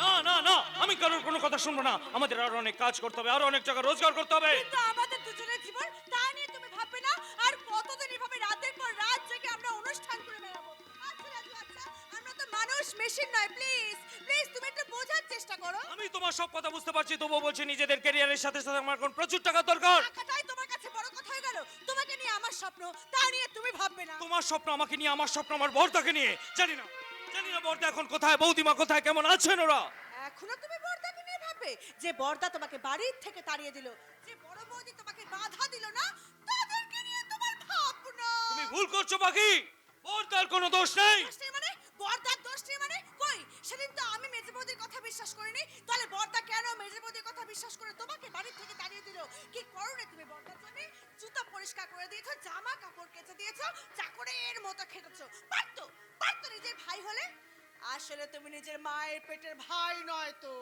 না না না আমি কারোর কোনো কথা শুনব না। আমাদের আরও অনেক কাজ করতে হবে আরও অনেক টাকা রোজগার করতে হবে। কিন্তু আমাদের দুজনের জীবন তা নিয়ে তুমি ভাববে না? আর কতদিন এভাবে রাতের পর রাত জেগে আমরা অনুষ্ঠান করে বেড়াবো? আচ্ছা রাজু আচ্ছা আমরা তো মানুষ মেশিন নয় প্লিজ প্লিজ তুমি একটু বোঝার চেষ্টা করো। আমি তোমার সব কথা বুঝতে পারছি তবুও বলছি নিজেদের ক্যারিয়ারের সাথে সাথে আমার এখন প্রচুর টাকা দরকার। টাকাটাই তোমার কাছে বড় কথা হয়ে গেল। তোমাকে নিয়ে আমার স্বপ্ন তা নিয়ে তুমি ভাববে না। তোমার স্বপ্ন আমাকে নিয়ে আমার স্বপ্ন আমার বর্দাকে নিয়ে জানি না। জানি না বর্দা এখন কোথায় বৌদিমা কোথায় কেমন আছেন ওরা? এখনও তুমি বর্দাকে নিয়ে ভাববে যে বর্দা তোমাকে বাড়ির থেকে তাড়িয়ে দিল যে বড় বৌদি তোমাকে বাধা দিল না তাদেরকে নিয়ে তোমার ভাবনা। তুমি ভুল করছ বাকি বর্দার কোনো দোষ নেই। দোষ নেই মানে? বর্দার দোষ নেই মানে? কই? সেদিন তো আমি মেজে বৌদির কথা বিশ্বাস করিনি? তাহলে বর্দা কেন মেজে বৌদির কথা বিশ্বাস করে? তোমাকে বাড়ি থেকে তাড়িয়ে দিল। কি করোনি তুমি বর্দার জন্য জুতা পরিষ্কার করে দিয়েছ, জামা কাপড় কেচে দিয়েছ, চাকরের মতো খেটেছো। পারতো পারতো নিজের ভাই হলে? আসলে তুমি নিজের মায়ের পেটের ভাই নয় তো।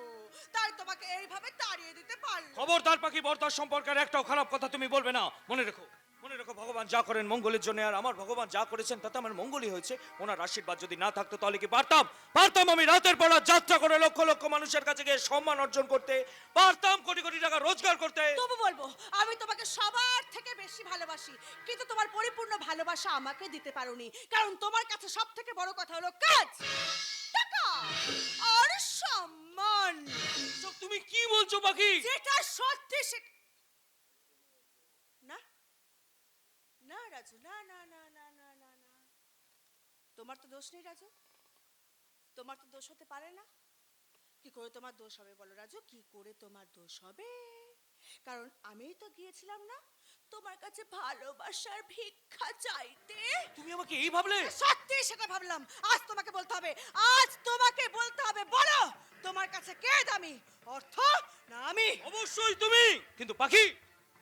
তাই তোমাকে এইভাবে তাড়িয়ে দিতে পারল। খবরদার পাখি বর্দার সম্পর্কের একটাও খারাপ কথা তুমি বলবে না। মনে রেখো। মনে রেখো ভগবান যা করেন মঙ্গলের জন্য আর আমার ভগবান যা করেছেন তাতে আমার মঙ্গলই হয়েছে। ওনার আশীর্বাদ যদি না থাকতো তাহলে কি পারতাম? পারতাম আমি রাতের পর যাত্রা করে লক্ষ লক্ষ মানুষের কাছে গিয়ে সম্মান অর্জন করতে পারতাম কোটি কোটি টাকা রোজগার করতে। তবু বলব আমি তোমাকে সবার থেকে বেশি ভালোবাসি কিন্তু তোমার পরিপূর্ণ ভালোবাসা আমাকে দিতে পারোনি। কারণ তোমার কাছে সব থেকে বড় কথা হলো কাজ টাকা আর সম্মান। তুমি কি বলছো পাখি? যেটা সত্যি সে না না রাজু। না না না না না না না। তোমার তো দোষ নেই রাজু। তোমার তো দোষ হতে পারে না। কি করে তোমার দোষ হবে বলো রাজু? কি করে তোমার দোষ হবে? কারণ আমিই তো গিয়েছিলাম না তোমার কাছে ভালোবাসার ভিক্ষা চাইতে। তুমি আমাকে এই ভাবলে? সত্যি সেটা ভাবলাম। আজ তোমাকে বলতে হবে আজ তোমাকে বলতে হবে বলো তোমার কাছে কে দামি? অর্থ না আমি। অবশ্যই তুমি। কিন্তু পাখি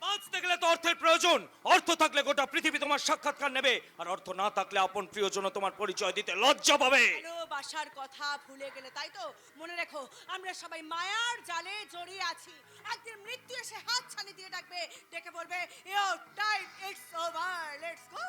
বাঁচতে গেলে তো অর্থের প্রয়োজন। অর্থ থাকলে গোটা পৃথিবী তোমার সাক্ষাৎকার নেবে। আর অর্থ না থাকলে আপন প্রিয়জন তোমার পরিচয় দিতে লজ্জা পাবে। ভালোবাসার কথা ভুলে গেলে, তাই তো? মনে রেখো, আমরা সবাই মায়ার জালে জড়িয়ে আছি। একদিন মৃত্যু এসে হাত ছানি দিয়ে ডাকবে, ডেকে বলবে your time it's over let's go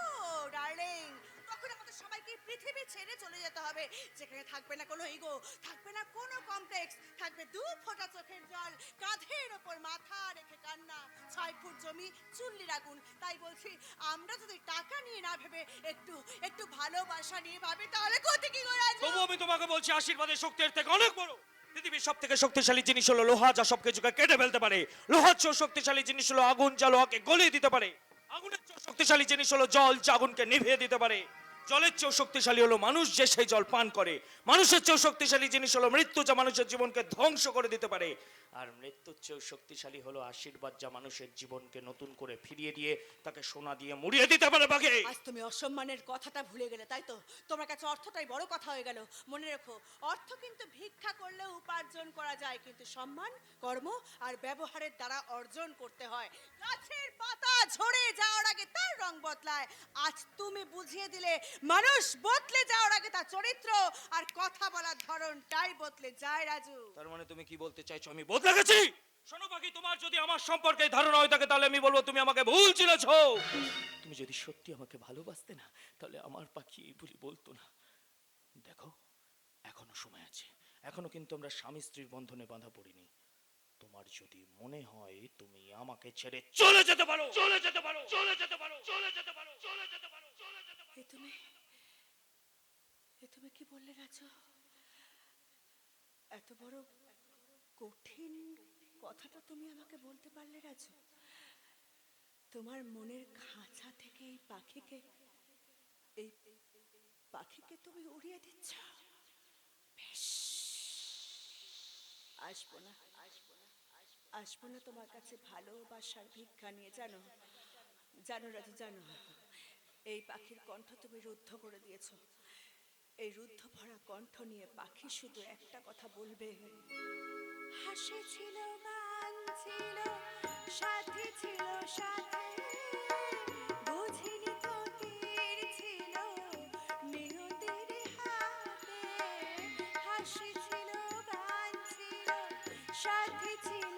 darling তখন আমাদের সবাইকে পৃথিবী ছেড়ে চলে যেতে হবে। যেখানে থাকবে না কোনো ইগো থাকবে না কোনো কমপ্লেক্স থাকবে দু ফোঁটা চোখের জল, কাঁধের ওপর মাথা রেখে কান্না, ছয় ফুট জমি, চুল্লির আগুন। তাই বলছি, আমরা যদি টাকা নিয়ে না ভেবে একটু একটু ভালোবাসা নিয়ে ভাবি, তাহলে ক্ষতি কি করে? তবু আমি তোমাকে বলছি, আশীর্বাদের শক্তির থেকে অনেক বড়। পৃথিবীর সব থেকে শক্তিশালী জিনিস হলো লোহা, যা সব কিছুকে কেটে ফেলতে পারে। লোহার চেয়েও শক্তিশালী জিনিস হলো আগুন, যা লোহাকে গলিয়ে দিতে পারে। আগুনের চেয়েও শক্তিশালী জিনিস হলো জল, যা আগুনকে নিভিয়ে দিতে পারে। জলের চেয়েও শক্তিশালী হলো মানুষ যে সেই জল পান করে। মানুষের চেয়েও শক্তিশালী জিনিস হলো মৃত্যু যা মানুষের জীবনকে ধ্বংস করে দিতে পারে। আর মৃত্যুর চেয়েও শক্তিশালী হলো আশীর্বাদ যা মানুষের জীবনকে নতুন করে ফিরিয়ে দিয়ে তাকে সোনা দিয়ে মুড়িয়ে দিতে পারে বাগে আজ তুমি অসম্মানের কথাটা ভুলে গেলে, তাই তো? তোমার কাছে অর্থটাই বড় কথা হয়ে গেল। মনে রেখো, অর্থ কিন্তু ভিক্ষা করলে উপার্জন করা যায়, কিন্তু সম্মান, কর্ম আর ব্যবহারের দ্বারা অর্জন করতে হয়। গাছের পাতা ঝরে যাওয়ার আগে তার রং বদলায়। আজ তুমি বুঝিয়ে দিলে, মানুষ বদলে যাওয়ার আগে তার চরিত্র আর কথা বলার ধরনটাই বদলে যায়, রাজু। তার মানে তুমি কি বলতে চাইছো? আমি বদলে গেছি! শোনো পাখি, তোমার যদি আমার সম্পর্কে ধারণা হয়ে থাকে, তাহলে আমি বলব তুমি আমাকে ভুল চিনেছ। তুমি যদি সত্যি আমাকে ভালোবাসতে না, তাহলে আমার পাখি এই বলি বলতো না। দেখো, এখনও সময় আছে। এখনও কিন্তু আমরা স্বামী স্ত্রীর বন্ধনে বাঁধা পড়িনি। তোমার যদি মনে হয় তুমি আমাকে ছেড়ে চলে যেতে পারো! চলে যেতে পারো! চলে যেতে পারো! চলে যেতে পারো! চলে যেতে পারো! চলে যেতে পারো! তুমি তুমি কি বললে রাজু? এত বড় কঠিন কথাটা তুমি আমাকে বলতে পারলে রাজু? তোমার মনের খাঁচা থেকে এই পাখিকে এই পাখিকে তুমি উড়িয়ে দিচ্ছ? আসব না আসব না। আসব না তোমার কাছে ভালোবাসার ভিক্ষা নিয়ে জানো? জানো রাজু, জানো। এই পাখির কণ্ঠ তুমি রুদ্ধ করে দিয়েছ। এই রুদ্ধ ভরা কণ্ঠ নিয়ে পাখি শুধু একটা কথা বলবে। হাসি ছিল সাথী ছিল, সাথে বুঝিনি তো ছিল হাসি ছিল সাথী ছিল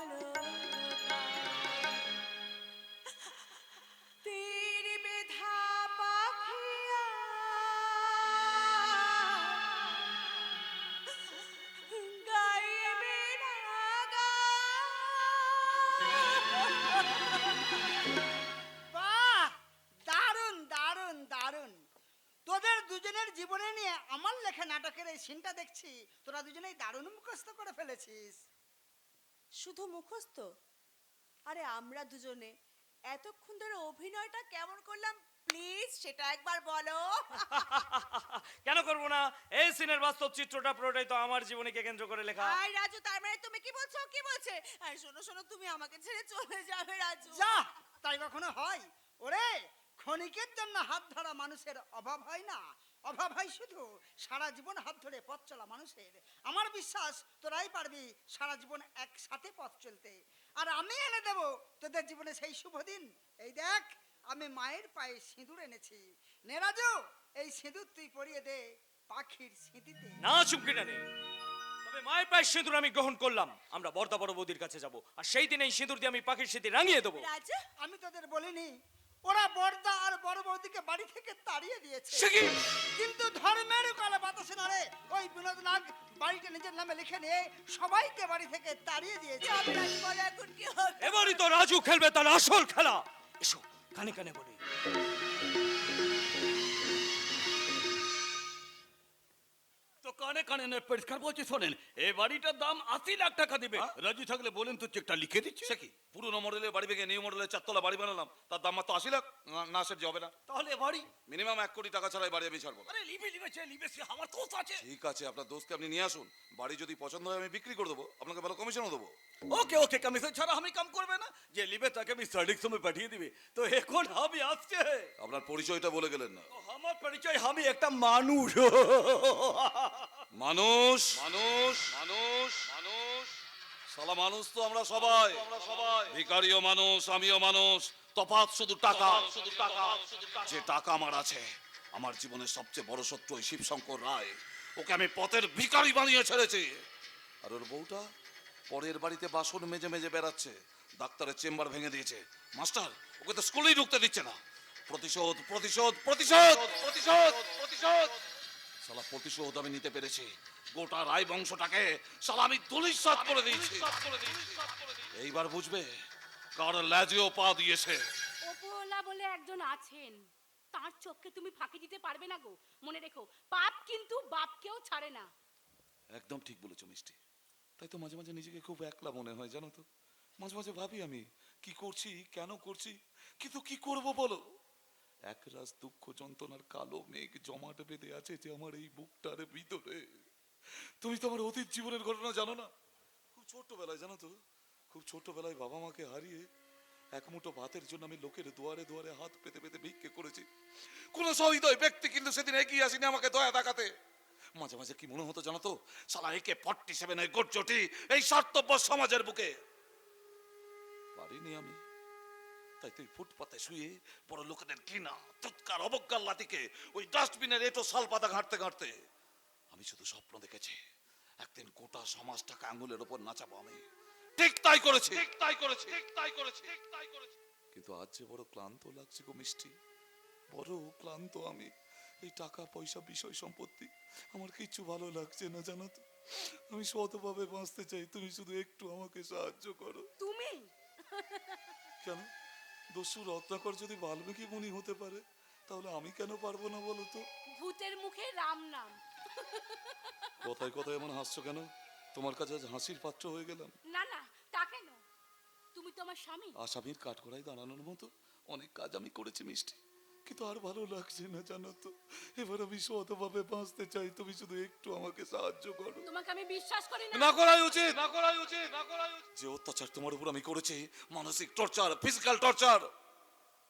জীবনে নিয়ে আমার লেখা নাটকের এই সিনটা দেখছি তোরা দুজনেই দারুণ মুখস্থ করে ফেলেছিস। শুধু মুখস্থ? আরে আমরা দুজনে এতক্ষণ ধরে অভিনয়টা কেমন করলাম? প্লিজ সেটা একবার বলো। কেন করব না? এই সিনের বাস্তব চিত্রটা পুরোটাই তো আমার জীবনীকে কেন্দ্র করে লেখা। আই রাজু তার মানে তুমি কি বলছো? কি বলছে? আর শোনো শোনো তুমি আমাকে ছেড়ে চলে যাবে রাজু। যা তাই কখনো হয়? ওরে ক্ষণিকের জন্য হাত ধরা মানুষের অভাব হয় না। অভাব হয় শুধু। সারা জীবন হাত ধরে পথ চলা মানুষের। আমার বিশ্বাস তোরাই পারবি সারা জীবন একসাথে পথ চলতে। আর আমি এনে দেব তোদের জীবনে সেই শুভ দিন। এই দেখ আমি মায়ের পায়ে সিঁদুর এনেছি। নেরাজু এই সিঁদুর তুই পরিয়ে দে পাখির স্মৃতিতে না চুমকিটা নেই তবে মায়ের পায়ে সিঁদুর আমি গ্রহণ করলাম। আমরা বর্দা বড় বৌদির কাছে যাব। আর সেই দিন এই সিঁদুর দিয়ে আমি পাখির স্মৃতি রাঙিয়ে দেবো। রাজু আমি তোদের বলিনি ওরা বর্দা আর বড় বৌদিকে বাড়ি থেকে তাড়িয়ে দিয়েছে। কিন্তু ধর্মের কালে বাতাসে নড়ে ওই বিনোদ নাগ বাড়িটা নিজের নামে লিখে নিয়ে সবাইকে বাড়ি থেকে তাড়িয়ে দিয়েছে। যাবে এখন কি হবে। এবারই তো রাজু খেলবে তার আসল খেলা। এসো কানে কানে বলি। কানে কানে নয় পরিষ্কার বলছি শোনেন এই বাড়িটার দাম আশি লাখ টাকা দিবে। রাজু থাকলে বলেন তো চেকটা লিখে দিচ্ছে? সে কি? পুরনো মডেলের বাড়ি ভেঙে নিউ মডেলের চারতলা বাড়ি বানালাম তার দাম মাত্র আশি লাখ? না- না সেটা হবে না। তাহলে বাড়ি? মিনিমাম এক কোটি টাকা ছাড়া এই বাড়ি আমি ছাড়বো। আরে লিবে লিবে সে লিবে সে আমার দোষ আছে। ঠিক আছে আপনার দোস্তকে আপনি নিয়ে আসুন। বাড়ি যদি পছন্দ হয় আমি বিক্রি করে দেবো। আপনাকে ভালো কমিশনও দেবো। ওকে ওকে কমিশন ছাড়া আমি কাম করবে না। যে লিবে তাকে আমি সঠিক সময় পাঠিয়ে দিবে। তো এখন আমি আসছে। আপনার পরিচয়টা বলে গেলেন না। আমার পরিচয় আমি একটা মানুষ। মানুষ। মানুষ। মানুষ। মানুষ সালা মানুষ তো আমরা সবাই। আমরা সবাই ভিকারিও মানুষ আমিও মানুষ। তফাৎ শুধু টাকা। শুধু টাকা। যে টাকা আমার আছে আমার জীবনের সবচেয়ে বড় শত্রু ওই শিবশঙ্কর রায়। ওকে আমি পথের ভিখারি বানিয়ে ছেড়েছি। আর ওর বউটা পরের বাড়িতে বাসন মেজে মেজে বেড়াচ্ছে ডাক্তারের চেম্বার ভেঙে দিয়েছে। মাস্টার ওকে তো স্কুলেই ঢুকতে দিচ্ছে না। প্রতিশোধ প্রতিশোধ! প্রতিশোধ প্রতিশোধ প্রতিশোধ! শালা প্রতিশোধ আমি নিতে পেরেছি। গোটা রায় বংশটাকে শালা আমি ধুলিসাৎ করে দিয়েছি। এইবার বুঝবে কার ল্যাজেও পা দিয়েছে। ওপরওয়ালা বলে একজন আছেন। তার চোখকে তুমি ফাঁকি দিতে পারবে না গো। মনে রেখো পাপ কিন্তু বাপকেও ছাড়ে না। একদম ঠিক বলেছ মিষ্টি। তাই তো মাঝে মাঝে নিজেকে খুব একলা মনে হয় জানো তো? মাঝে মাঝে ভাবি আমি কি করছি কেন করছি? কিন্তু কি করব বলো? একরাশ দুঃখ যন্ত্রণার কালো মেঘ জমাট বেঁধে আছে যে আমার এই বুকটার ভিতরে। তুমি তো আমার অতীত জীবনের ঘটনা জানো না। খুব ছোট্টবেলায়, জানো তো, খুব ছোট্টবেলায় বাবা মাকে হারিয়ে এক মুঠো ভাতের জন্য আমি লোকের দুয়ারে দুয়ারে হাত পেতে পেতে ভিক্ষে করেছি। কোন সহৃদয় ব্যক্তি কিন্তু সেদিন এগিয়ে আসেনি আমাকে দয়া দেখাতে। মাঝে মাঝে কি মনে হতো জানো তো সালা একে ফর্টি গোটচটি এই স্বার্থপর সমাজের বুকে। পারিনি আমি। তাই তুই ফুটপাতে শুয়ে বড় লোকেদের ঘৃণা তুৎকার অবজ্ঞার লাতিকে ওই ডাস্টবিনের এটো শাল পাতা ঘাঁটতে ঘাঁটতে। আমি শুধু স্বপ্ন দেখেছি একদিন গোটা সমাজটাকে আঙ্গুলের ওপর নাচাবো আমি। ঠিক তাই করেছি। ঠিক তাই করেছি। ঠিক তাই করেছি। ঠিক তাই করেছি। কিন্তু আজ যে বড় ক্লান্ত লাগছে গো মিষ্টি বড় ক্লান্ত আমি। এই টাকা পয়সা বিষয় সম্পত্তি আমার কিচ্ছু ভালো লাগছে না জানো তো। আমি সতভাবে বাঁচতে চাই তুমি শুধু একটু আমাকে সাহায্য করো। তুমি? কেন? দস্যু রত্নাকর যদি বাল্মীকি মুনি হতে পারে তাহলে আমি কেন পারব না বলো তো? ভূতের মুখে রাম নাম। কথায় কথায় এমন হাসছো কেন? তোমার কাছে আজ হাসির পাত্র হয়ে গেলাম। না না তা কেন? তুমি তো আমার স্বামী আসামির কাঠগড়ায় দাঁড়ানোর মতো অনেক কাজ আমি করেছি মিষ্টি। কিন্তু আর ভালো লাগছে না জানো তো। এবার আমি শতভাবে বাঁচতে চাই তুমি শুধু একটু আমাকে সাহায্য করো। তোমাকে আমি বিশ্বাস করি না। না করাই উচিত। না করাই উচিত না করাই উচিত। যে অত্যাচার তোমার উপর আমি করেছি মানসিক টর্চার ফিজিক্যাল টর্চার।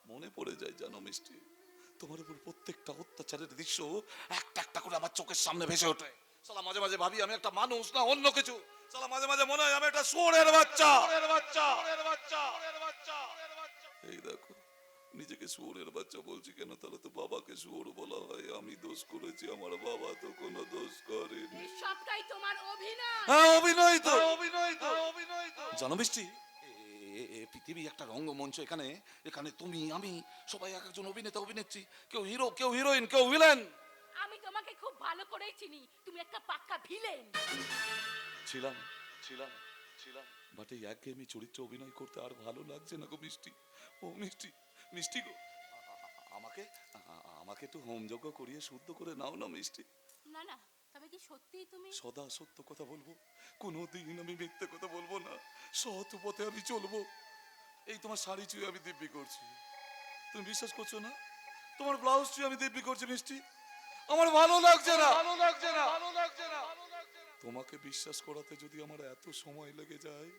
মনে পড়ে যায় জানো মিষ্টি তোমার উপর প্রত্যেকটা অত্যাচারের দৃশ্য একটা একটা করে আমার চোখের সামনে ভেসে ওঠে। সালা মাঝে মাঝে ভাবি আমি একটা মানুষ না অন্য কিছু? সালা মাঝে মাঝে মনে হয় আমি একটা সোরের বাচ্চা। বাচ্চা বাচ্চা। এই দেখো নিজেকে শুয়োরের বাচ্চা বলছি কেন? তাহলে তো বাবাকে শুয়োর বলা হয়। আমি দোষ করেছি আমার বাবা তো কোনো দোষ করেনি। সবটাই তোমার অভিনয়। হ্যাঁ অভিনয় তো। অভিনয় তো। অভিনয় তো। জানো বৃষ্টি এ- এ- এ পৃথিবী একটা রঙ্গমঞ্চ এখানে। এখানে তুমি আমি সবাই এক একজন অভিনেতা অভিনেত্রী। কেউ হিরো কেউ হিরোইন কেউ ভিলেন। আমি তোমাকে খুব ভালো করেই চিনি। তুমি একটা পাক্কা ভিলেন। ছিলাম ছিলাম ছিলাম। বাট এই একঘেয়েমি চরিত্রে অভিনয় করতে আর ভালো লাগছে না গো মিষ্টি। ও মিষ্টি মিষ্টি গো। আমাকে আমাকে একটু হোমযজ্ঞ করিয়ে শুদ্ধ করে নাও না মিষ্টি। না না তবে কি সত্যিই তুমি সদা সত্য কথা বলব কোনোদিন আমি মিথ্যে কথা বলব না সৎ পথে আমি চলবো। এই তোমার শাড়ি চুয়ে আমি দিব্যি করছি। তুমি বিশ্বাস করছ না? তোমার ব্লাউজ চুয়ে আমি দিব্যি করছি মিষ্টি। আমার ভালো লাগছে না। ভালো লাগছে না। ভালো লাগছে না তোমাকে বিশ্বাস করাতে যদি আমার এত সময় লেগে যায়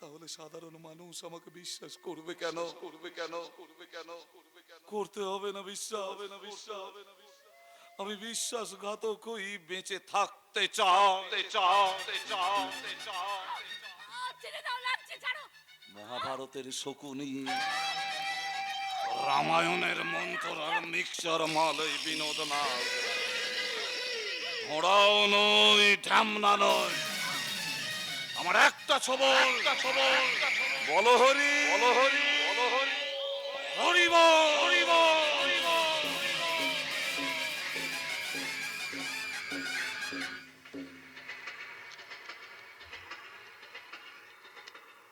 তাহলে সাধারণ মানুষ আমাকে বিশ্বাস করবে কেন? করবে কেন? করবে কেন? করবে কেন? করতে হবে না বিশ্বাস। হবে না বিশ্বাস। হবে না বিশ্বাস। আমি বিশ্বাসঘাতক হই বেঁচে থাকতে দাও লাগছে ছাড়ো। মহাভারতের শকুনি রামায়ণের মন্ত্র আর মিক্সার মালই বিনোদ না ঘোড়াও নই ঢামনা নয়। আমার একটা সবল একটা ছবল। বলো হরি। বলো হরি। বলো হরি। হরিব হরিব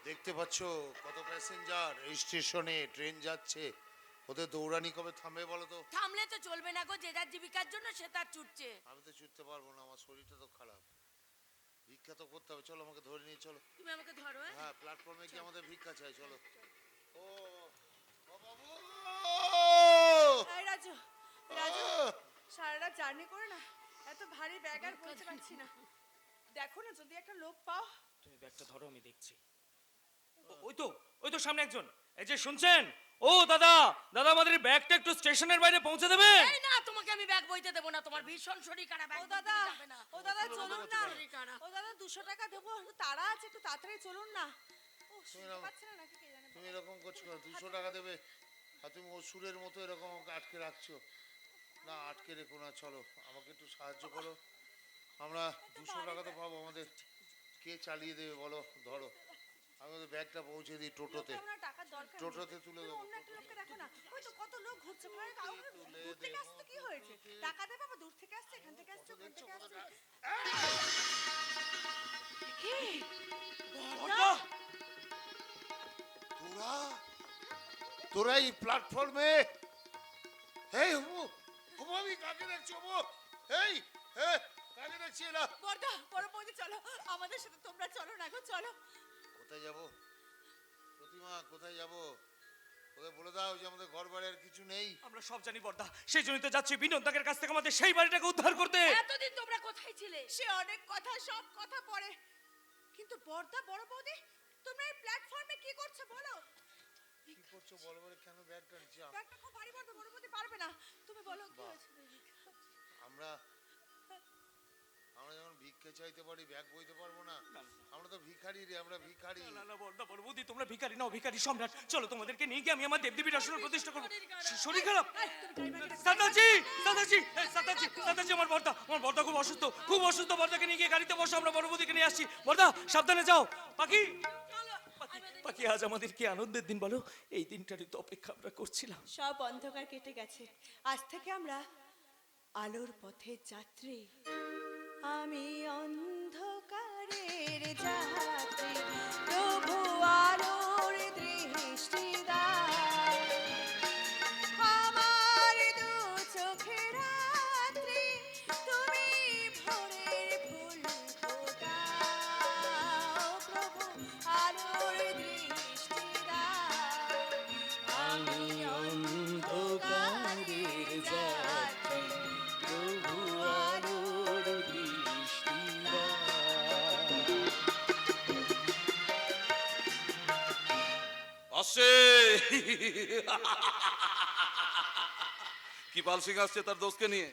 দেখতে পাচ্ছ কত প্যাসেঞ্জার এই স্টেশনে ট্রেন যাচ্ছে। ওদের দৌড়ানি কবে থামবে বলো তো? থামলে তো চলবে না গো যে যার জীবিকার জন্য সে তার ছুটছে। আমি তো ছুটতে পারব না আমার শরীরটা তো খারাপ। ভিক্ষা তো করতে হবে চলো আমাকে ধরে নিয়ে চলো। তুমি আমাকে ধরো হ্যাঁ? প্ল্যাটফর্মে গিয়ে আমাদের ভিক্ষা চাই চলো। ও ও বাবু! এই রাজু রাজু সারা রাত জার্নি করে না এত ভারী ব্যাগ আর বলতে পারছি না। দেখো না যদি একটা লোক পাও। তুমি ব্যাগটা ধরো আমি দেখছি। ওই তো ওই তো সামনে একজন। এই যে শুনছেন? ও দাদা দাদা আমাদের ব্যাগটা একটু স্টেশনের বাইরে পৌঁছে দেবে? এই না তোমাকে আমি ব্যাগ বইতে দেবো না তোমার ভীষণ শরীর খারাপ ও দাদা তুমি যাবে না। ও দাদা চলুন না। ও দাদা দুশো টাকা দেবো একটু তাড়া আছে একটু তাড়াতাড়ি চলুন না। ও শুনতে। না নাকি কে জানে? তুমি এরকম করছ কেন? দুশো টাকা দেবে। আর তুমি অসুরের মতো এরকম আটকে রাখছো। না আটকে রেখো না চলো আমাকে একটু সাহায্য করো। আমরা দুশো টাকা তো পাবো আমাদের। কে চালিয়ে দেবে বলো ধরো। আমাদের ব্যাগটা পৌঁছে দিই টোটোতে। টোটোতে তুলে দেবো অন্য একটা লোককে দেখো না। ওই তো কত লোক ঘুরছে ভাই কাউকে দূর থেকে আসতে কি হয়েছে? টাকা দেবে আবার দূর থেকে আসছে এখান থেকে আসছে ওখান থেকে আসছে। কি? বড়দা, তোরা? তোরা এই প্ল্যাটফর্মে এই হুমু! হুমু আমি কাকে দেখছি হুমু? এই কাকে দেখছি না বড়দা বড় বৌদি চলো। আমাদের সাথে তোমরা চলো না গো চলো। কোথায় যাব? প্রতিমা কোথায় যাব? ওদের বলে দাও যে আমাদের ঘর বাড়ি আর কিছু নেই। আমরা সব জানি বর্দা। সেই জন্যই তো যাচ্ছি বিনোদ দাগের কাছ থেকে আমাদের সেই বাড়িটাকে উদ্ধার করতে। এতদিন তোমরা কোথায় ছিলে? সে অনেক কথা সব কথা পড়ে। কিন্তু বড়দা বড় বৌদি তোমরা এই প্ল্যাটফর্মে কি করছ বলো? কি করছ বলো বলে কেন ব্যাগ টানছি ব্যাগটা খুব ভারী বড় বড় বৌদি পারবে না। তুমি বলো কি হয়েছে? আমরা আমরা যখন ভিক্ষে চাইতে পারি ব্যাগ বইতে পারব না। ভিখারি রে আমরা ভিখারি। না না বর্দা বড় বৌদি তোমরা ভিখারি নাও ভিখারি সম্রাট। চলো তোমাদেরকে নিয়ে গিয়ে আমি আমার দেবদেবীর আসনে প্রতিষ্ঠা করব। শরীর খারাপ? সাদাজি সাদাজি এই সাদাজি সাদাজি আমার বর্দা আমার বর্দা খুব অসুস্থ খুব অসুস্থ বর্দাকে নিয়ে গিয়ে গাড়িতে বসো আমরা বড় বৌদিকে নিয়ে আসছি। বর্দা সাবধানে যাও। পাখি? পাখি, পাখি আজ আমাদের কি আনন্দের দিন বলো? এই দিনটারই তো অপেক্ষা আমরা করছিলাম। সব অন্ধকার কেটে গেছে। আজ থেকে আমরা আলোর পথে যাত্রী। আমি অন্ধকারের যাত্রী। প্রভু আলোর আসে কি পাল সিং আসছে তার দোষকে নিয়ে?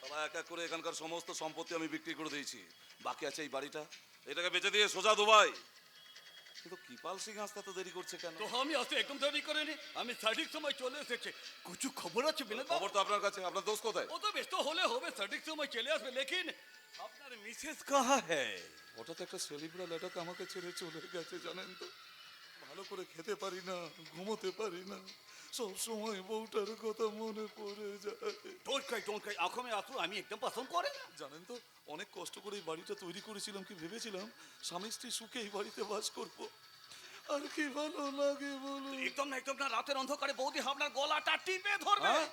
সবাই এক এক করে এখানকার সমস্ত সম্পত্তি আমি বিক্রি করে দিয়েছি। বাকি আছে এই বাড়িটা। এটাকে বেচে দিয়ে সোজা দুবাই। কিন্তু কৃপাল সিং আসতে তো দেরি করছে কেন? তো আমি আসতে একদম দেরি করিনি। আমি সঠিক সময় চলে এসেছি। কিছু খবর আছে বিনোদ খবর তো আপনার কাছে। আপনার দোষ কোথায়? ও তো ব্যস্ত হলে হবে। সঠিক সময় চলে আসবে। লেকিন আপনার মিসেস কাহা হ্যায়? হঠাৎ একটা সেলিব্রা লেটাকে আমাকে ছেড়ে চলে গেছে জানেন তো। ভালো করে খেতে পারি না ঘুমোতে পারি না সব সময় বউটার কথা মনে পড়ে যায়। ডোন্ট ক্রাই ডোন্ট ক্রাই আঁখো মে আমি একদম পছন্দ করে না। জানেন তো অনেক কষ্ট করে এই বাড়িটা তৈরি করেছিলাম কি ভেবেছিলাম স্বামী স্ত্রী সুখে এই বাড়িতে বাস করব। আর কি ভালো লাগে বলো একদম না একদম না রাতের অন্ধকারে বৌদি আপনার গলাটা টিপে ধরবে। হ্যাঁ?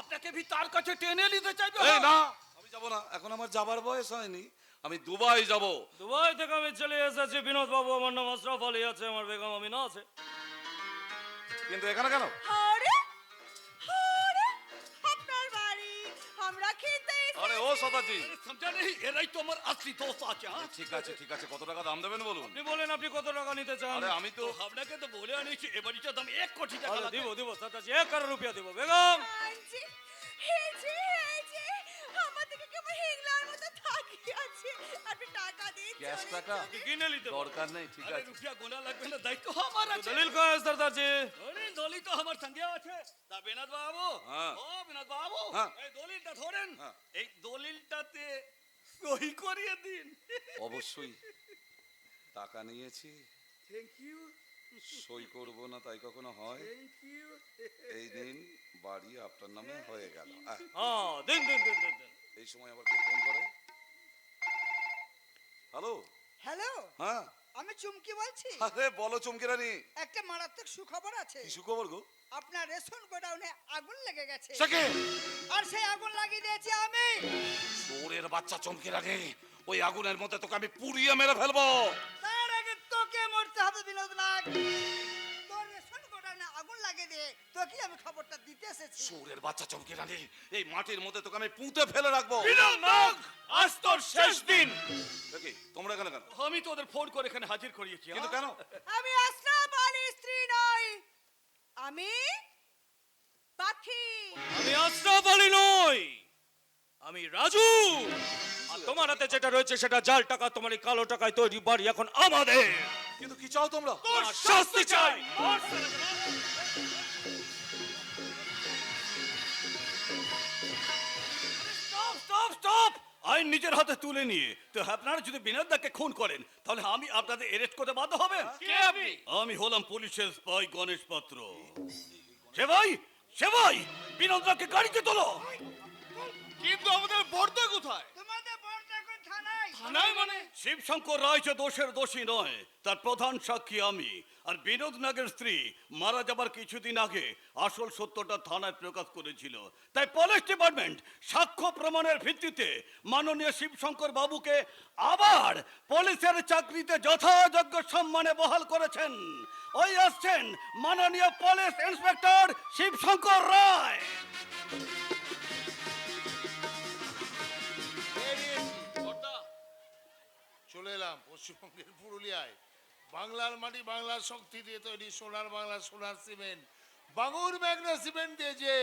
আপনাকে ভি তার কাছে টেনে নিতে চাইবে? না! আমি যাব না এখন আমার যাবার বয়স হয়নি। আমি দুবাই যাব। দুবাই থেকে আমি চলে এসেছি। বিনোদ বাবু আমার নাম আশরাফ আলী আছে আমার বেগম আমিনা আছে। কিন্তু এখানে কেন? আরে আরে আপনার বাড়ি আমরা খেতে আরে ও সদাজি সমঝা নেই এরাই তো আমার আসলি দোস্ত আছে হ্যাঁ? ঠিক আছে ঠিক আছে। কত টাকা দাম দেবেন বলুন? আপনি বলেন আপনি কত টাকা নিতে চান? আরে আমি তো আপনাকে তো বলে আনিছি এ বাড়িটার দাম এক কোটি টাকা। দিব দিব চাচাজি এক কারও রুপিয়া দিব। বেগম! আনছি এই যে এই কেমন হিংলার মতো তাকিয়ে আছে। আপনি টাকা দিন ক্যাশ টাকা? কিনে নিতে দরকার নেই ঠিক আছে। রুপিয়া গোনা লাগবে না দায়িত্ব আমার আছে। দলিল কয় সরদারজি দলিল দলিল তো আমার সঙ্গে আছে। তা বিনোদ বাবু হ্যাঁ। ও বিনোদ বাবু হ্যাঁ। এই দলিলটা ধরেন। হ্যাঁ। এই দলিলটাতে সই করিয়ে দিন। অবশ্যই। টাকা নিয়েছি। থ্যাংক ইউ সই করব না তাই কখনো হয়? এই দিন বাড়ি আপনার নামে হয়ে গেল। হ্যাঁ দিন দিন দিন দিন দিন। এই সময় আবার কে ফোন করে? হ্যালো হ্যালো হ্যাঁ? আমি চুমকি বলছি। আরে বলো চমকে রানী। একটা মারাত্মক সুখবর আছে। কি সুখবর গো? আপনার রেশন গোডাউনে আগুন লেগে গেছে। সাকে আর সেই আগুন লাগিয়ে দিয়েছি আমি। চোরের বাচ্চা চমকে রানী ওই আগুনের মধ্যে তোকে আমি পুড়িয়ে মেরে ফেলব। তার আগে তোকে মরতে হবে বিনোদ নাগ। আগুন তোকে আমি খবরটা দিতে এসেছি? চোরের বাচ্চা চমকে রানী এই মাটির মধ্যে তোকে আমি পুঁতে ফেলে রাখব। আজ তোর শেষ দিন। দেখি তোমরা এখানে কেন? আমি তো ওদের ফোন করে এখানে হাজির করিয়েছি কিন্তু? কেন? আমি আশরাফ আলীর স্ত্রী নই আমি পাখি। আমি আশরাফ আলী নই। আমি রাজু। আর তোমার হাতে যেটা রয়েছে সেটা জাল টাকা তোমার এই কালো টাকায় তৈরি বাড়ি এখন আমাদের। কিন্তু কি চাও তোমরা? শাস্তি চাই। Stop stop stop! আইন নিজের হাতে তুলে নিয়ে। তো আপনারা যদি বিনোদাকে খুন করেন তাহলে আমি আপনাদের এরেস্ট করতে বাধ্য হবে কে আমি হলাম পুলিশের স্পাই গণেশ পাত্র। সে ভাই সে ভাই বিনোদাকে গাড়িতে তোলো। কিন্তু আমাদের বর্দা কোথায়? তোমাদের মানে? শিবশঙ্কর রায় যে দোষের দোষী নয়, তার প্রধান সাক্ষী আমি। আর বিনোদ নাগের স্ত্রী মারা যাবার কিছুদিন আগে আসল সত্যটা থানায় প্রকাশ করেছিল। তাই পুলিশ ডিপার্টমেন্ট সাক্ষ্য প্রমাণের ভিত্তিতে মাননীয় শিবশঙ্কর বাবুকে আবার পুলিশের চাকরিতে যথাযোগ্য সম্মানে বহাল করেছেন। ওই আসছেন মাননীয় পুলিশ ইন্সপেক্টর শিবশঙ্কর রায়। চলে এলাম পশ্চিমবঙ্গের পুরুলিয়ায়। বাংলার মাটি বাংলার শক্তি দিয়ে তৈরি সোনার বাংলা সোনার সিমেন্ট। বাঙুর ম্যাগনা সিমেন্ট দিয়ে যে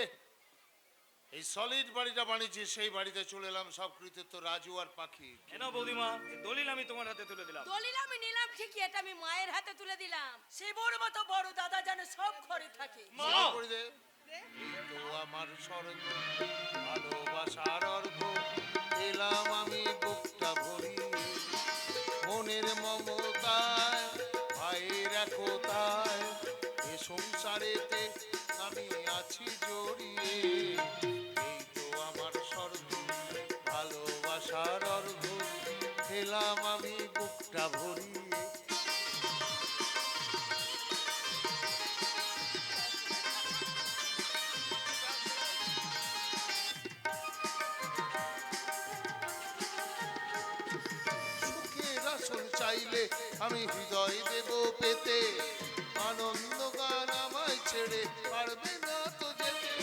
এই সলিড বাড়িটা বানিয়েছে সেই বাড়িতে চলে এলাম সব কৃতিত্ব রাজু আর পাখি। বৌদিমা? এই দলিল আমি তোমার হাতে তুলে দিলাম। দলিল আমি নিলাম ঠিকই এটা আমি মায়ের হাতে তুলে দিলাম। শিবর মতো বড় দাদা যেন সব ঘরে থাকে। স্বীকার করে দে। তো আমার স্বর্গ ভালোবাসার অর্ঘ এলাম আমি বুকটা ভরি সংসারেতে আমি আছি জড়িয়ে। এই তো আমার স্বর্গ, ভালোবাসার অর্ঘ। এলাম আমি বুকটা ভরিয়ে। চাইলে আমি হৃদয় দেব পেতে। আনন্দ গান আমায় ছেড়ে পারবে না তো যেতে।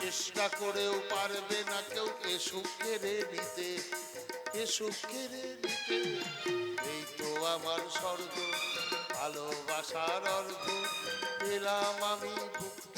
চেষ্টা করেও পারবে না কেউ এ সুখের নিতে। এ সুখের নিতে। এই তো আমার স্বর্গ, ভালোবাসার অর্ঘ পেলাম আমি বুকটা